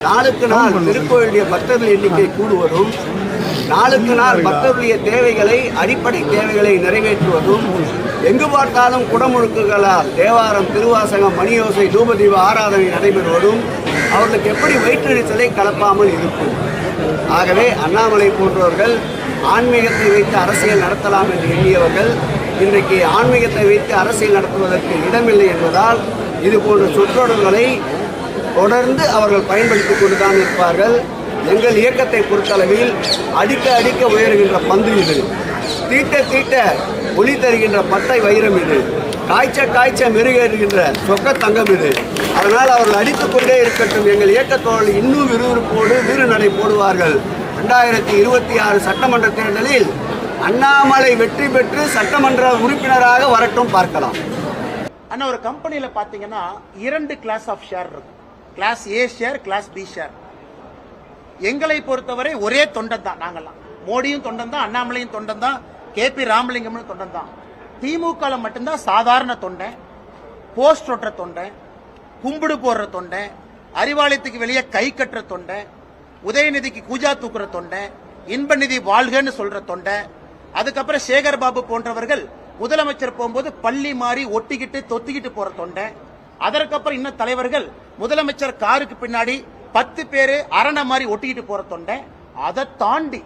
நாளுக்கு நாள் திருக்கோயிலுடைய பக்தர்கள் எண்ணிக்கை கூடுவதும் நாளுக்கு நாள் பக்தர்களுடைய தேவைகளை அடிப்படை தேவைகளை நிறைவேற்றுவதும் எங்கு பார்த்தாலும் குடமுழுக்குகளால் தேவாரம் திருவாசகம் மணியோசை தூபதீப ஆராதனை நடைபெறுவதும் அவர்களுக்கு எப்படி வயிற்றெழுத்தலை கலப்பாமல் இருக்கும். ஆகவே அண்ணாமலை போன்றவர்கள் ஆன்மீகத்தை வைத்து அரசியல் நடத்தலாம் என்று எண்ணியவர்கள் இன்றைக்கு ஆன்மீகத்தை வைத்து அரசியல் நடத்துவதற்கு இடமில்லை என்பதால் இது போன்ற சொற்றொடர்களை தொடர்ந்து அவர்கள் பயன்படுத்திக் கொண்டுதான் இருப்பார்கள். எங்கள் இயக்கத்தை பொறுத்தளவில் அடிக்க அடிக்க உயர்கின்ற பந்து இது. தீட்ட தீட்ட ஒளி தருகின்ற பட்டை வைரம் இது. காய்ச்ச காய்ச்ச மெருகேறுகின்ற சொக்க தங்கம் இது. அதனால் அவர்கள் அடித்துக்கொண்டே இருக்கட்டும். எங்கள் இயக்கத்தோடு இன்னும் விறுவிறுப்போடு வீறுநடை போடுவார்கள். ரெண்டாயிரத்தி இருபத்தி ஆறு சட்டமன்ற தேர்தலில் அண்ணாமலை வெற்றி பெற்று சட்டமன்ற உறுப்பினராக வரட்டும் பார்க்கலாம். ஆனால் ஒரு கம்பெனியில் பார்த்தீங்கன்னா இரண்டு கிளாஸ் ஆஃப் ஷேர் இருக்கும். Class A share class B share எங்களை பொறுத்தவரை ஒரே தொண்டன் தான் நாங்கள்லாம் மோடியும் தொண்டன் தான் அண்ணாமலையும் தொண்டன் தான் கே பி ராமலிங்கமும் தொண்டன் தான். திமுக மட்டும்தான் சாதாரண தொண்டன் போஸ்ட் ஒட்டுற தொண்டன் கும்பிடு போடுற தொண்டன் அறிவாலயத்துக்கு வெளியே கை கட்டுற தொண்டன் உதயநிதிக்கு கூஜா தூக்குற தொண்டன் இன்பநிதி வாழ்கன்னு சொல்ற தொண்டன் அதுக்கப்புறம் சேகர் பாபு போன்றவர்கள் முதலமைச்சர் போகும்போது பள்ளி மாறி ஒட்டிக்கிட்டு தொத்திக்கிட்டு போற தொண்டை அதற்கப்புறம் இன்னும் தலைவர்கள் முதலமைச்சர் காருக்கு பின்னாடி பத்து பேரு அரணை மாதிரி ஒட்டிக்கிட்டு போற தொண்டை அதை தாண்டி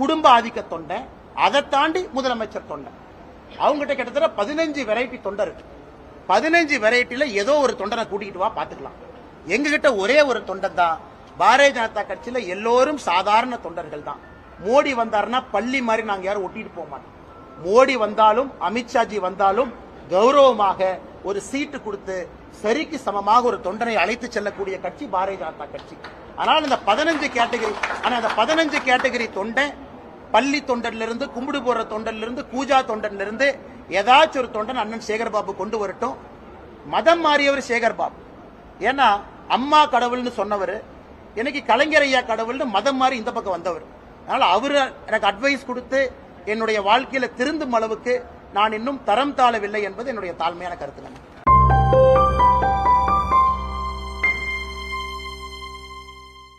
குடும்ப ஆதிக்க தொண்டை அதை தாண்டி முதலமைச்சர் தொண்டை. அவங்ககிட்ட கிட்டத்தட்ட பதினஞ்சு வெரைட்டி தொண்டை இருக்கு. பதினஞ்சு வெரைட்டியில ஏதோ ஒரு தொண்டனை கூட்டிகிட்டு வா பாத்துக்கலாம் எங்ககிட்ட ஒரே ஒரு தொண்டன் தான். பாரதிய ஜனதா கட்சியில எல்லோரும் சாதாரண தொண்டர்கள் தான். மோடி வந்தாருன்னா பள்ளி மாதிரி நாங்க யாரும் ஒட்டிட்டு போக மாட்டோம். மோடி வந்தாலும் அமித்ஷாஜி வந்தாலும் கௌரவமாக ஒரு சீட்டு கொடுத்து சரிக்கு சமமாக ஒரு தொண்டனை அழைத்து செல்லக்கூடிய கட்சி பாரதிய ஜனதா கட்சி. ஆனால் இந்த பதினஞ்சு கேட்டகரி ஆனால் அந்த பதினஞ்சு கேட்டகரி தொண்டை பள்ளி தொண்டன்லிருந்து கும்பிடு போடுற தொண்டன்லிருந்து கூஜா தொண்டன்லிருந்து ஏதாச்சும் ஒரு தொண்டன் அண்ணன் சேகர்பாபு கொண்டு வரட்டும். மதம் மாறியவர் சேகர்பாபு. ஏன்னா அம்மா கடவுள்னு சொன்னவர் எனக்கு கலைஞர் ஐயா கடவுள்னு மதம் மாறி இந்த பக்கம் வந்தவர். அதனால் அவர் எனக்கு அட்வைஸ் கொடுத்து என்னுடைய வாழ்க்கையில் திருந்தும் அளவுக்கு நான் இன்னும் தரம் தாழவில்லை என்பது என்னுடைய தாழ்மையான கருத்து.